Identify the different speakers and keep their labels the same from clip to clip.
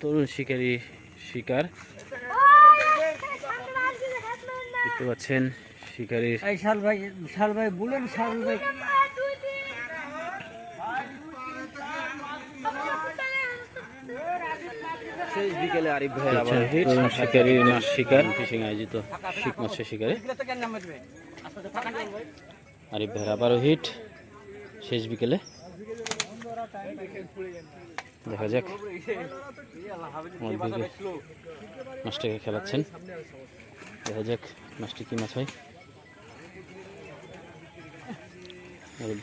Speaker 1: তরুণ শিকারী শিকার। দেখতে পাচ্ছেন শিকারীর
Speaker 2: এই শাল ভাই শাল ভাই বলেন শাল ভাই।
Speaker 3: শেষ বিকেলে আরিফ ভাইয়ের আবার
Speaker 1: দেখছেন
Speaker 3: হিট
Speaker 1: তরুণ শিকারীর মাছ শিকার। ফিশিং আয়োজিত মৎস্য শিকারে। আরিফ ভাইয়ের আবারও হিট শেষ বিকেলে। দেখা যাক। আমার মাছটাকে খেলাচ্ছেন। দেখা যাক মাছটি কি মাছ হয়।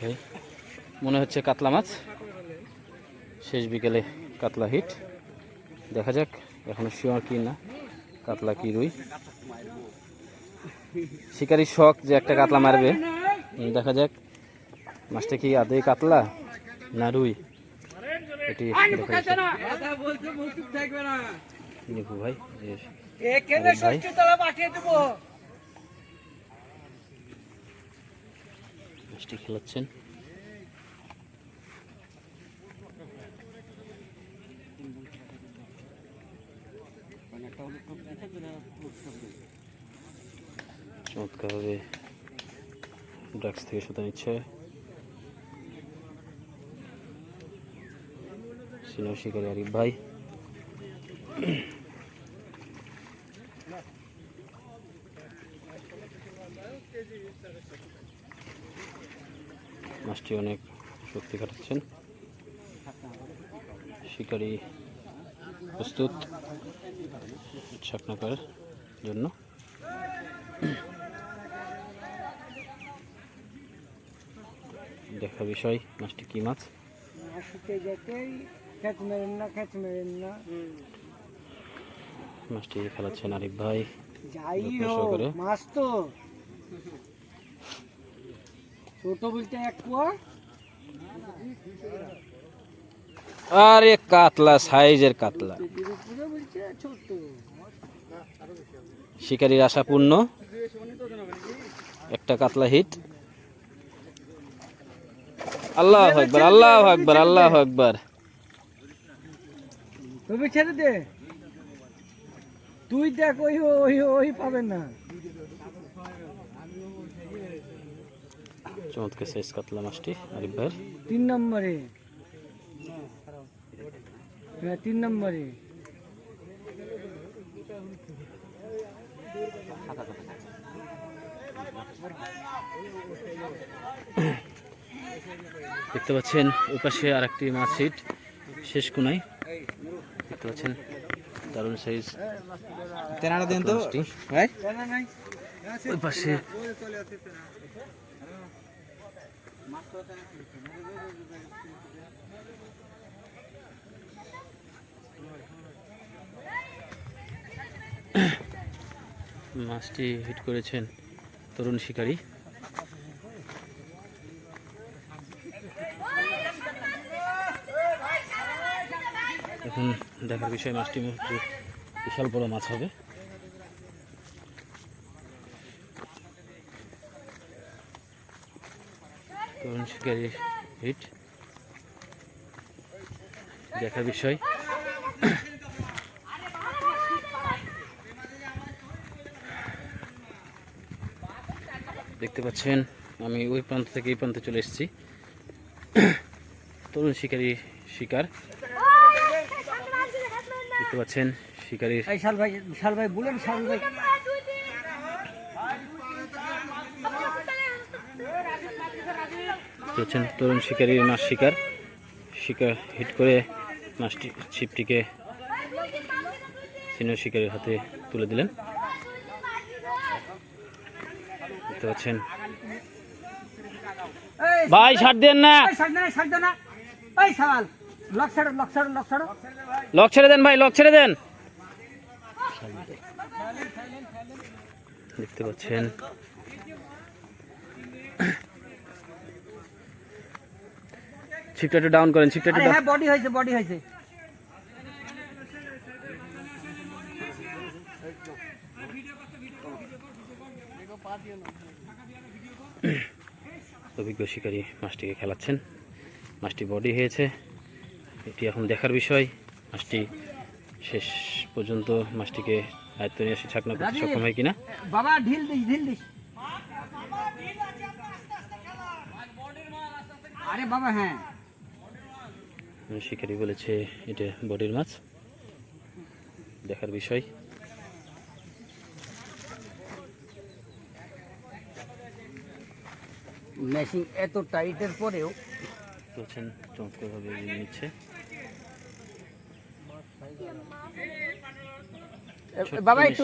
Speaker 1: ভাই, মনে হচ্ছে কাতলা মাছ। শেষ বিকেলে কাতলা হিট। দেখা যাক, এখনও শিওর কি না, কাতলা কি রুই। শিকারির শখ যে একটা কাতলা মারবে। দেখা যাক, মাছটা কি আদৌ কাতলা না রুই। এটি দেখা যাচ্ছে।
Speaker 2: কথা বলতে মুখ থাকবে না।
Speaker 1: নিপু ভাই খেলাচ্ছেন। চমৎকারভাবে ড্রাগস থেকে সুতা নিচ্ছে। শিকারী আরিফ ভাই। মাছটি অনেক শক্তি কাটাচ্ছেন শিকারি প্রস্তুত ছাকনা করার জন্য। দেখা বিষয়, মাছটি কি মাছ?
Speaker 2: শুকে মেরেন না খেত মেরেন না
Speaker 1: মাছটি খেলাচ্ছেন আরিফ ভাই।
Speaker 2: যাই হোক মাছ তো ছোট বলতে এক পোয়া
Speaker 1: আরে কাতলা সাইজের কাতলা। শিকারীর আশা পূর্ণ একটা কাতলা হিট আল্লাহ আকবার আল্লাহ আকবার আল্লাহ আকবার।
Speaker 2: তুমি ছেড়ে দে। তুই দেখ ওই ওই ওই পাবে না।
Speaker 1: চমৎকার শেষ কাতলা মাছটি আরিফ ভাইয়ের
Speaker 2: তিন নম্বরে। হ্যাঁ তিন নম্বরে।
Speaker 1: দেখতে পাচ্ছেন ওই পাশে আর একটি মাছ হিট শেষ কোনায়। দেখতে পাচ্ছেন? দারুণ সাইজ
Speaker 3: তেনারা দেন তো। ভাই?
Speaker 1: ওই পাশে। মাছটি হিট করেছেন তরুণ শিকারী। এখন দেখার বিষয় মাছটি বিশাল বড় মাছ হবে। শিকারী হিট। দেখার বিষয়। দেখতে পাচ্ছেন, আমি ওই প্রান্ত থেকে এই প্রান্তে চলে এসেছি। তরুণ শিকারী শিকার। দেখতে পাচ্ছেন শিকারীর
Speaker 2: শাল ভাই শাল ভাই বলেন শাল ভাই।
Speaker 1: দেখতে পাচ্ছেন তরুণ শিকারীর মাছ শিকার। শিকার হিট করে মাছটি ছিপটিকে সিনিয়র শিকারীর হাতে তুলে দিলেন। দেখতে পাচ্ছেন। ভাই ছাড় দেন না।
Speaker 2: এই দেন না সাইড না। এই শাল। লক ছাড়ো
Speaker 1: দেন ভাই লক ছেড়ে দেন। দেখতে পাচ্ছেন। ছিপটা একটু ডাউন করেন ছিপটা একটু
Speaker 2: হ্যাঁ বডি হয়েছে বডি হয়েছে।
Speaker 1: অভিজ্ঞ শিকারী মাছটিকে খেলাচ্ছেন। মাছটি বডি হয়েছে। এটি এখন দেখার বিষয়। মাছটি শেষ পর্যন্ত মাছটিকে আয়ত্ত নিয়ে এসে ছাকনা করতে সক্ষম হয় কিনা?
Speaker 2: বাবা ঢিল দিস ঢিল দিস। আরে বাবা হ্যাঁ।
Speaker 1: শিকারি বলেছে এটা বডির মাছ। দেখার বিষয়।
Speaker 2: মেশিং এত টাইটের পরেও
Speaker 1: চমৎকারভাবে নিচ্ছে।
Speaker 2: বাবা, একটু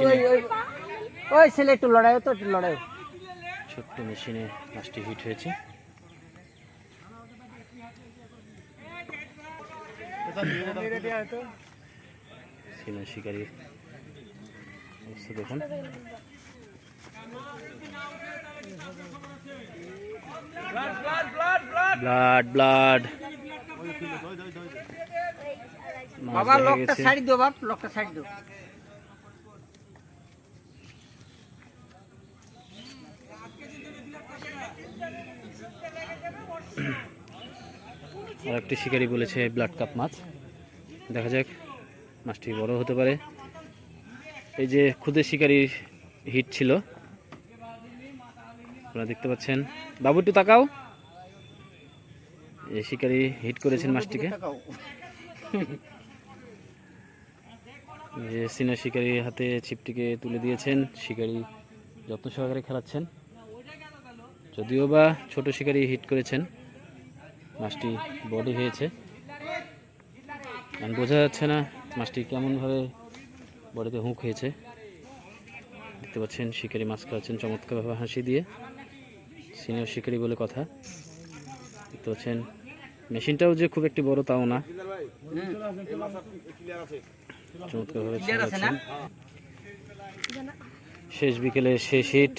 Speaker 2: ওই ছেলে একটু লড়াইও তো, একটু লড়াই
Speaker 1: ছোট্ট মেশিনে মাছটি হিট হয়েছে। শিকারি অবস্থা দেখুন। Blood blood.
Speaker 2: বাবা লকটা সাইড দিও বাপ লকটা সাইড দিও।
Speaker 1: আর একটি শিকারি বলেছে ব্লাড কাপ মাছ। দেখা যাক মাছটি বড় হতে পারে। এই যে খুদে শিকারির হিট ছিল আপনারা দেখতে পাচ্ছেন। বাবু একটু তাকাও। এই শিকারি হিট করেছেন মাছটিকে। যে সিনা শিকারি হাতে ছিপটিকে তুলে দিয়েছেন, শিকারি যত্ন সহকারে খেলাচ্ছেন। যদিও বা ছোট শিকারি হিট করেছেন, মাছটি বডি হয়েছে। কারণ বোঝা যাচ্ছে না মাছটি কেমনভাবে বডিতে হুঁক হয়েছে। দেখতে পাচ্ছেন শিকারি মাছ খাওয়াচ্ছেন চমৎকারভাবে হাসি দিয়ে। সিনিয়র শিকারি বলে কথা। দেখতে পাচ্ছেন, মেশিনটাও যে খুব একটি বড় তাও না। চমৎকারভাবে শেষ বিকেলে শেষ হিট।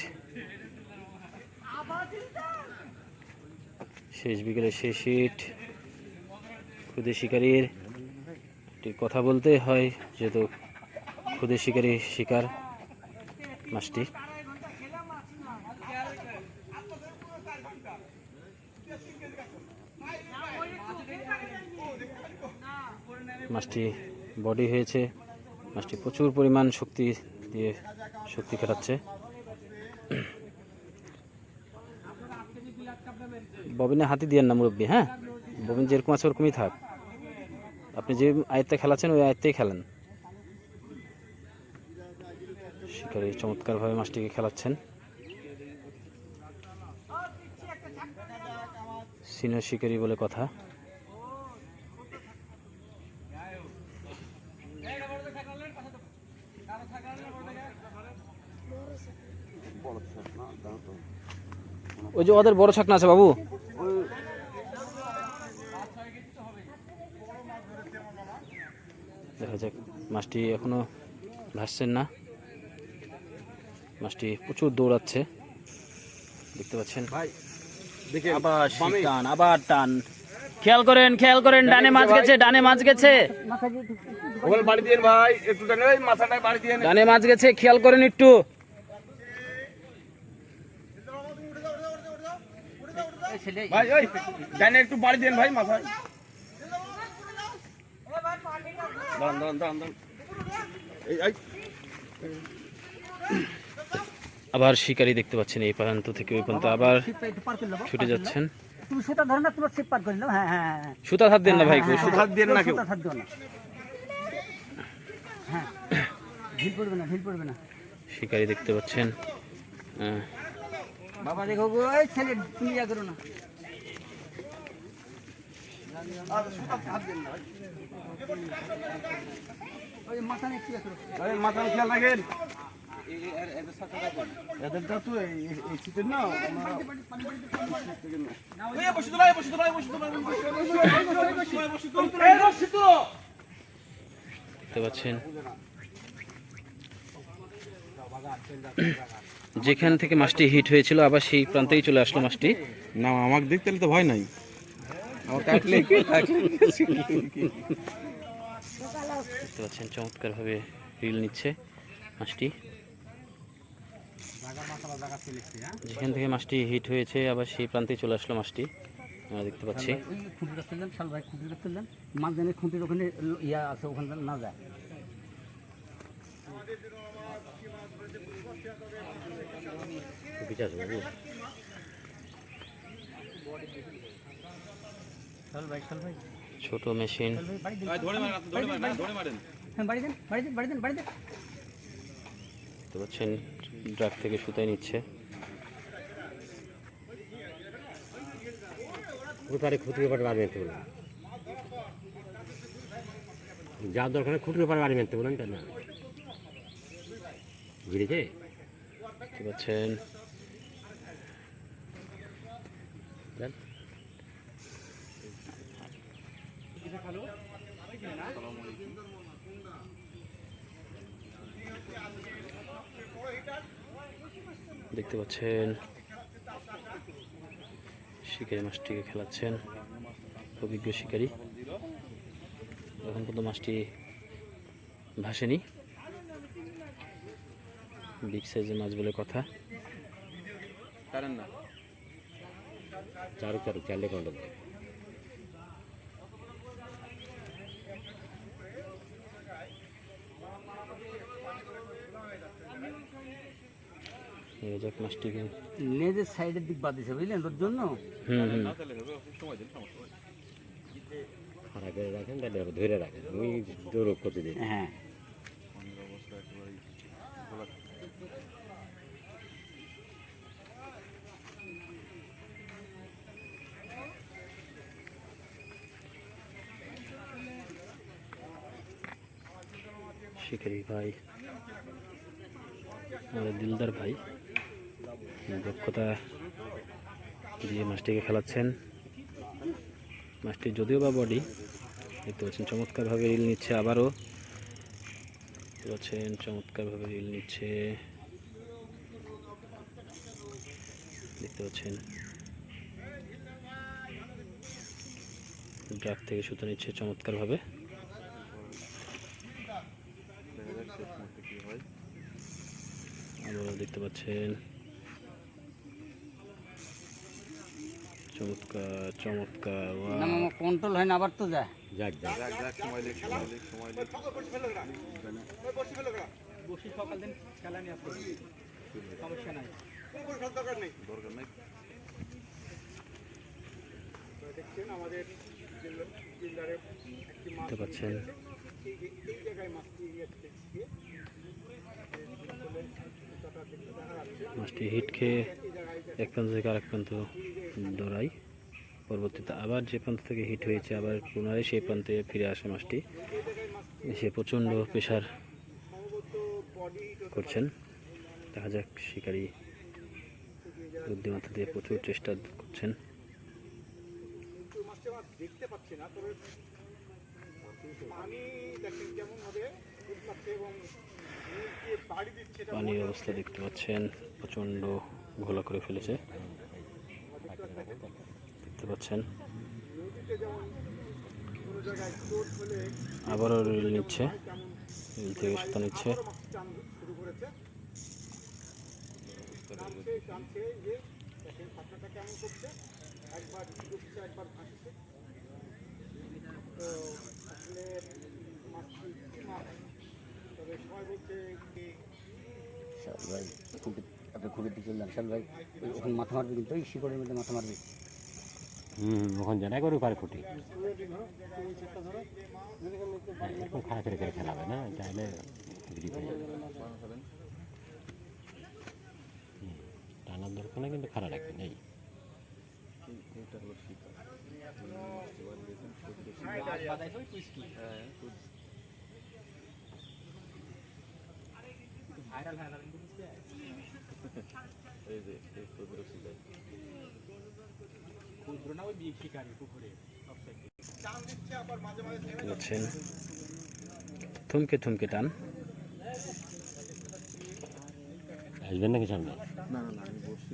Speaker 1: শেষ বিকেলে শেষ হিট। খুদে শিকারির কথা বলতে হয় যেহেতু খুদে শিকারি শিকার মাছটি। মাছটি বডি হয়েছে। মাছটি প্রচুর পরিমাণ শক্তি দিয়ে শক্তি খাটাচ্ছে। ববিনে হাতি দিয়ে না মুরব্বী হ্যাঁ? ববিন যেরকম আছে ওরকমই থাক। আপনি যে আয়ত্তে খেলাচ্ছেন, ওই আয়ত্তেই খেলেন। শিকারি চমৎকারভাবে মাছটিকে খেলাচ্ছেন। সিনিয়র শিকারি বলে কথা। ওই যে ওদের বড় ছাকনা আছে বাবু। দেখা যাক মাছটি এখনও ভাসছেন না। মাছটি প্রচুর দৌড়াচ্ছে। দেখতে পাচ্ছেন?
Speaker 3: ভাই
Speaker 1: আবার টান আবার টান। খেয়াল করেন খেয়াল করেন ডানে মাছ গেছে ডানে মাছ গেছে। ডানে মাছ গেছে খেয়াল করেন একটু
Speaker 2: এই ছেলে
Speaker 3: ভাই ওই ডানে একটু বাড়ি দেন ভাই মাথায়। দাঁড়ান দাঁড়ান দাঁড়ান দাঁড়ান। এই এই।
Speaker 1: আবার শিকারি দেখতে পাচ্ছেন এই প্রান্ত থেকে ওই প্রান্ত আবার ছুটে যাচ্ছেন।
Speaker 2: তুমি সুতা ধরো না তোমার ছিপ পার করে হ্যাঁ হ্যাঁ হ্যাঁ।
Speaker 1: সুতা হাত দেন না ভাই
Speaker 2: হ্যাঁ,
Speaker 1: সুতা
Speaker 2: হ্যাঁ,
Speaker 3: হাত দিয়েন না কেউ।
Speaker 2: সুতা হাত দিও না। হ্যাঁ। ঢিল পড়বে না ঢিল পড়বে না।
Speaker 1: শিকারি দেখতে পাচ্ছেন। আহ,
Speaker 2: বাবা দেখো গো, ওই ছেলে তুমি ইয়া করো না। ওই মাথা নিয়ে করো।
Speaker 3: এই মাথার খেয়াল রাখেন এদেরটা তো এই শীতের না।
Speaker 1: দেখতে পাচ্ছেন। যেখান থেকে মাছটি হিট হয়েছিল আবার সেই প্রান্তেই চলে আসলো মাছটি।
Speaker 3: না আমাকে দেখতে তো ভয় নাই।
Speaker 1: দেখতে পাচ্ছেন চমৎকারভাবে রিল নিচ্ছে মাছটি। যেখান থেকে মাছটি হিট হয়েছে আবার সেই প্রান্তেই চলে আসলো মাছটি। আমরা দেখতে পাচ্ছি।
Speaker 2: খুঁটিটা তুললেন শাল ভাই খুঁটিটা তুললেন। মাঝখানে খুঁটির ওখানে ইয়া আছে ওখানে না যায়। ভাই চল ভাই
Speaker 1: ছোট মেশিন ড্রাগ থেকে সুতাই নিচ্ছে।
Speaker 4: খুঁটারে খুঁটিয়ে পারে বাড়ি মেনতে বলুন। যা দরকার খুঁটিয়ে পারে বাড়ি মেনতে বলুন, তাই না? বুঝেছে
Speaker 1: দেখতে পাচ্ছেন। দেখতে পাচ্ছেন। শিকারি মাছটিকে খেলাচ্ছেন। অভিজ্ঞ শিকারী। এখন পর্যন্ত মাছটি ভাসেনি। বিগ সাইজের মাছ বলে কথা।
Speaker 3: না
Speaker 4: চারু চারু
Speaker 1: এই
Speaker 2: লেজের সাইডের দিক বাদ দিছে বুঝলেন? ওর জন্য?
Speaker 1: হুম হুম।
Speaker 3: না তাহলে হবে সময় দিন সমস্যা নেই।
Speaker 4: খারাপ করে রাখেন তাহলে ধরে রাখেন। আমি দৌড় করতে দিই।
Speaker 2: হ্যাঁ।
Speaker 1: শিকারি ভাই। আমাদের দিলদার ভাই। দক্ষতা দিয়ে মাছটিকে খেলাচ্ছেন। মাছটি যদিও বা বডি, দেখতে পাচ্ছেন চমৎকারভাবে রিল নিচ্ছে আবারও। দেখতে পাচ্ছেন চমৎকারভাবে রিল নিচ্ছে। দেখতে পাচ্ছেন। ড্রাগ থেকে সুতো নিচ্ছে চমৎকারভাবে
Speaker 3: দেখা যাক শেষ মুহূর্তে কি হয়
Speaker 1: আবারও দেখতে পাচ্ছেন চমৎকার চমৎকার
Speaker 2: না! মামা কন্ট্রোল হয় না আবার তো যায়
Speaker 4: যাক যাক
Speaker 3: যাক যাক সময় লেগ সময় লেগ সময় লেগ
Speaker 2: বসি সকাল দিন খেলা নিয়ে আসবে সমস্যা নাই
Speaker 3: দরকার নাই
Speaker 1: দেখতে পাচ্ছেন মাছটি হিট খেয়ে এক প্রান্ত থেকে আরেক প্রান্ত দৌড়াই। পরবর্তীতে আবার যে প্রান্ত থেকে হিট হয়েছে, আবার পুনরায় সেই প্রান্তে ফিরে আসে মাছটি। এসে প্রচণ্ড প্রেশার করছেন। দেখা যাক শিকারী বুদ্ধিমত্তা দিয়ে প্রচুর চেষ্টা করছেন। পানির অবস্থা দেখতে পাচ্ছেন, প্রচণ্ড ঘোলা করে ফেলেছে। দেখতে পাচ্ছেন। আবারও রিল নিচ্ছে, রিল থেকে সুতা নিচ্ছে।
Speaker 2: শাল ভাই আপনি খুঁটি দিয়ে চললাম শাল ভাই ওখানে মাথা মারবে কিন্তু ওই শিকড়ের মধ্যে মাথা মারবে।
Speaker 4: হুম ওখান জানাই করে পারে খুঁটি। এরকম খারাপ করে করে খেলা হবে না? তাহলে টানার দরকার না কিন্তু খারাপ রাখবেন এই
Speaker 3: এটা হলো শিকার। ক্ষুদ্র শিকার
Speaker 1: থমকে থমকে টান।
Speaker 4: আসবেন নাকি সামনে?
Speaker 3: না না না আমি বসছি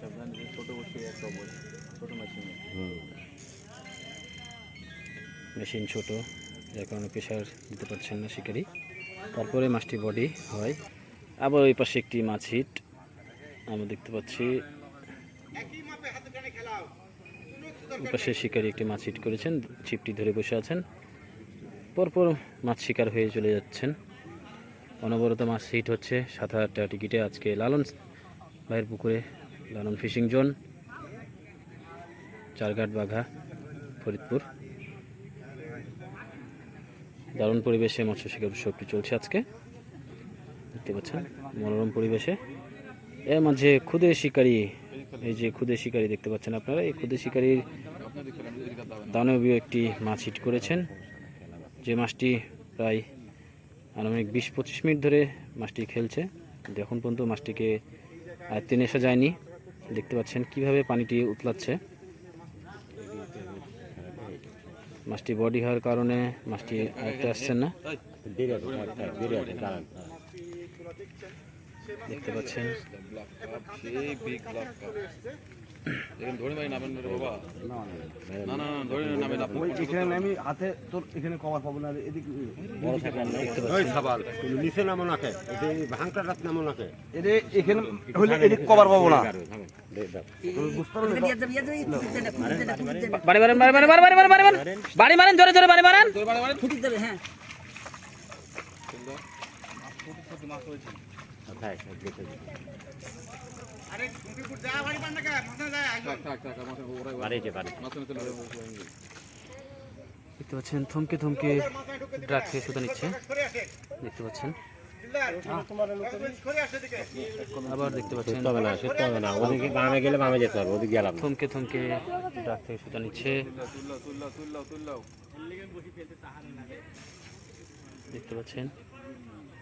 Speaker 3: সাবধানে যে ছোট বসছি একটা ছোট মেশিন
Speaker 4: হুম।
Speaker 1: মেশিন ছোট যার কারণে প্রেশার দিতে পারছেন না শিকারি। তারপরে মাছটি বডি হয়। আবার ওই পাশে একটি মাছ হিট। আমরা দেখতে পাচ্ছি পাশে শিকারি একটি মাছ হিট করেছেন, ছিপটি ধরে বসে আছেন। পরপর মাছ শিকার হয়ে চলে যাচ্ছেন। অনবরত মাছ হিট হচ্ছে সাত হাজার টিকিটে। আজকে লালন ভাইয়ের পুকুরে, লালন ফিশিং জোন, চারঘাট বাঘা, ফরিদপুর। দারুণ পরিবেশে মৎস্য শিকার উৎসবটি চলছে আজকে। দেখতে পাচ্ছেন, মনোরম পরিবেশে। এর মাঝে ক্ষুদে শিকারী, এই যে ক্ষুদে শিকারী দেখতে পাচ্ছেন আপনারা, এই ক্ষুদে শিকারীর দানবীয় একটি মাছ হিট করেছেন। যে মাছটি প্রায় আনুমানিক বিশ পঁচিশ মিনিট ধরে মাছটি খেলছে। এখন পর্যন্ত মাছটিকে আয়ত্তে নেশা যায়নি। দেখতে পাচ্ছেন কীভাবে পানিটি উতলাচ্ছে। মাছটি বডি হওয়ার কারণে মাছটি আয়ত্তে আসছেন না। দেখতে পাচ্ছেন।
Speaker 5: হাতে তোর এখানে কভার পাবো না এদিকে
Speaker 4: বড় থাকবেন না ওই খাবার তুমি নিচে নামো নাকে ভাঙটা রাত নামো নাকে
Speaker 5: এদের এখানে হলে এদিকে কভার পাবো না
Speaker 1: বাড়ি মারেন বাড়ি মারেন বাড়ি মারেন বাড়ি মারেন বাড়ি মারেন জোরে জোরে বাড়ি মারেন
Speaker 4: থাক, থাক, দেখে
Speaker 1: দেখতে পাচ্ছেন থমকে থমকে ড্রাগ খেয়ে সুতা নিচ্ছে। দেখতে পাচ্ছেন। আবার দেখতে পাচ্ছেন।
Speaker 4: সত্যি হবে না ওদিকে বামে গেলে বামে যেতে হবে ওদিকে গেলাম
Speaker 1: থমকে থমকে ড্রাগ থেকে সুতা নিচ্ছে। দেখতে পাচ্ছেন
Speaker 2: জবর ব্যাপার এবার তো জোর ফাঁকাবে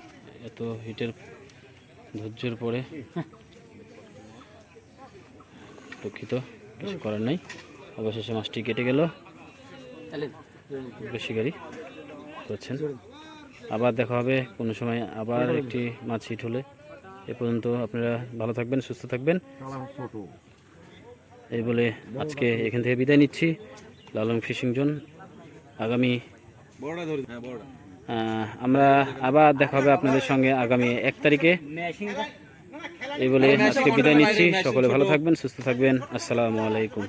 Speaker 1: এত হিটের ধৈর্যের পরে। দুঃখিত কিছু করার নাই। অবশেষে মাছটি কেটে গেল। বেশি গাড়ি করছেন। আবার দেখা হবে কোনো সময় আবার একটি মাছ হিট হলে। এ পর্যন্ত আপনারা ভালো থাকবেন সুস্থ থাকবেন। এই বলে আজকে এখান থেকে বিদায় নিচ্ছি। লালং ফিশিং জোন আগামী
Speaker 3: ধরে হ্যাঁ
Speaker 1: আমরা আবার দেখা হবে আপনাদের সঙ্গে আগামী এক তারিখে। এই বলে আজকে বিদায় নিচ্ছি। সকলে ভালো থাকবেন, সুস্থ থাকবেন। আসসালামু আলাইকুম।